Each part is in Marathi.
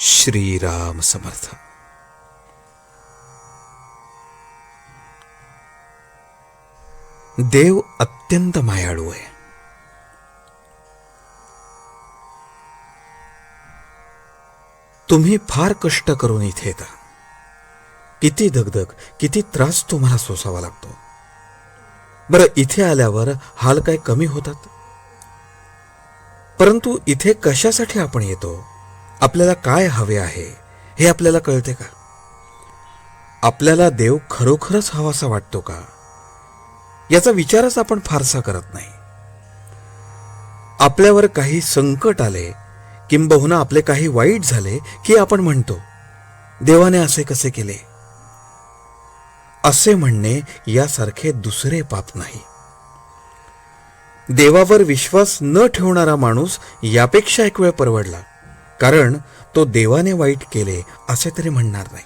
श्रीराम समर्थ। देव अत्यंत मायाळू आहे। तुम्ही फार कष्ट करून इथे येता। किती दगदग किती त्रास तुम्हाला सोसावा लागतो। बरं इथे आल्यावर हाल काय कमी होतात? परंतु इथे कशासाठी आपण येतो? आपल्याला काय हवे आहे हे आपल्याला कळते का? आपल्याला देव खरोखरच हवासा वाटतो का? याचा विचारच आपण फारसा करत नाही. आपल्यावर काही संकट आले किंबहुना आपले काही वाईट झाले की आपण म्हणतो देवाने असे कसे केले? असे म्हणणे यासारखे दुसरे पाप नाही. देवावर विश्वास न ठेवणारा माणूस यापेक्षा एक वेळ परवडला. कारण तो देवाने वाईट केले असे तरी म्हणणार नाही.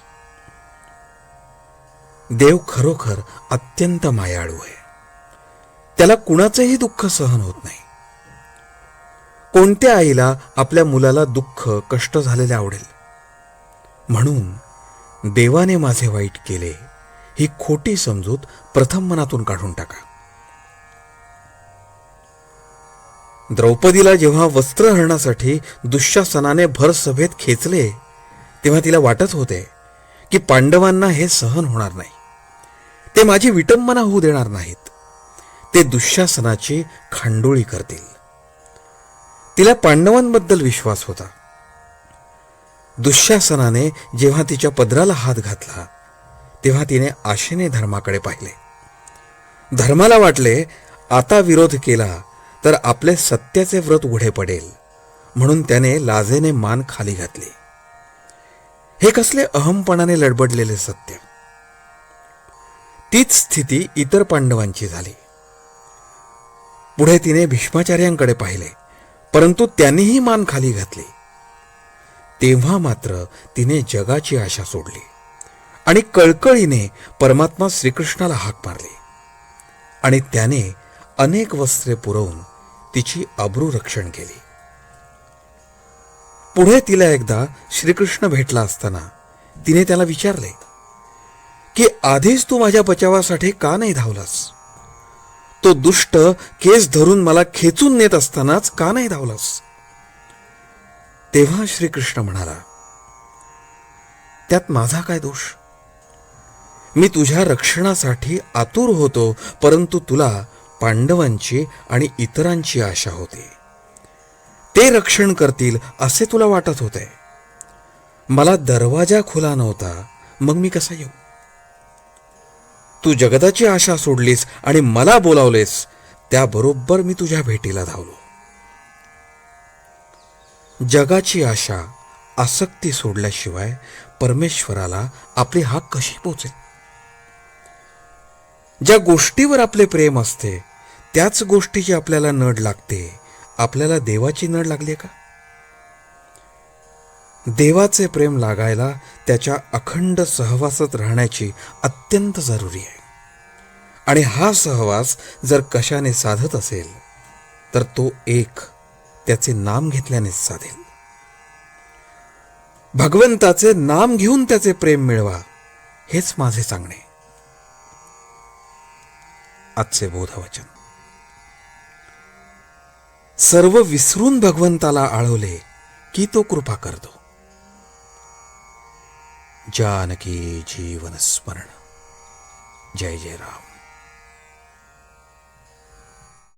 देव खरोखर अत्यंत मायाळू आहे. त्याला कुणाचेही दुःख सहन होत नाही. कोणत्या आईला आपल्या मुलाला दुःख कष्ट झालेले आवडेल? म्हणून देवाने माझे वाईट केले ही खोटी समजूत प्रथम मनातून काढून टाका. द्रौपदीला जेव्हा वस्त्र हरण्यासाठी दुःशासनाने भर सभेत खेचले तेव्हा तिला वाटत होते की पांडवांना हे सहन होणार नाही. ते माझी विटंबना होऊ देणार नाहीत. ते दुःशासनाची खांडोळी करतील. तिला पांडवांबद्दल विश्वास होता. दुःशासनाने जेव्हा तिच्या पदराला हात घातला तेव्हा तिने आशेने धर्माकडे पाहिले. धर्माला वाटले आता विरोध केला तर आपले सत्याचे व्रत उघडे पडेल. म्हणून त्याने लाजेने मान खाली घातली. हे कसले अहमपणाने लडबडलेले सत्य. तीच स्थिती इतर पांडवांची झाली. पुढे तिने भीष्माचार्यांकडे पाहिले परंतु त्यांनीही मान खाली घातली. तेव्हा मात्र तिने जगाची आशा सोडली आणि कळकळीने परमात्मा श्रीकृष्णाला हाक मारली. आणि त्याने अनेक वस्त्रे पुरवून तिची अब्रू रक्षण केली. पुढे तिला एकदा श्रीकृष्ण भेटला असताना तिने त्याला विचारले की आधीच तू माझ्या बचावासाठी का नाही धावलास? तो दुष्ट केस धरून मला खेचून नेत असतानाच का नाही धावलास? तेव्हा श्रीकृष्ण म्हणाला त्यात माझा काय दोष? मी तुझ्या रक्षणासाठी आतुर होतो परंतु तुला पांडवांची आणि इतरांची आशा होती. ते रक्षण करतील असे तुला वाटत होते. मला दरवाजा खुला नव्हता मग मी कसा येऊ? तू जगदाची आशा सोडलीस आणि मला बोलावलेस त्याबरोबर मी तुझ्या भेटीला धावलो. जगाची आशा आसक्ती सोडल्याशिवाय परमेश्वराला आपली हाक कशी पोचेल? ज्या गोष्टीवर आपले प्रेम असते त्याच गोष्टीची आपल्याला नड लागते. आपल्याला देवाची नड लागली का? देवाचे प्रेम लागायला त्याच्या अखंड सहवासात राहण्याची अत्यंत जरुरी आहे. आणि हा सहवास जर कशाने साधत असेल तर तो एक त्याचे नाम घेतल्यानेच साधेल. भगवंताचे नाम घेऊन त्याचे प्रेम मिळवा हेच माझे सांगणे. आजचे बोधवचन. सर्व विसरून भगवंताला आळवले की तो कृपा करतो. जानकी जीवन स्मरण. जय जय राम.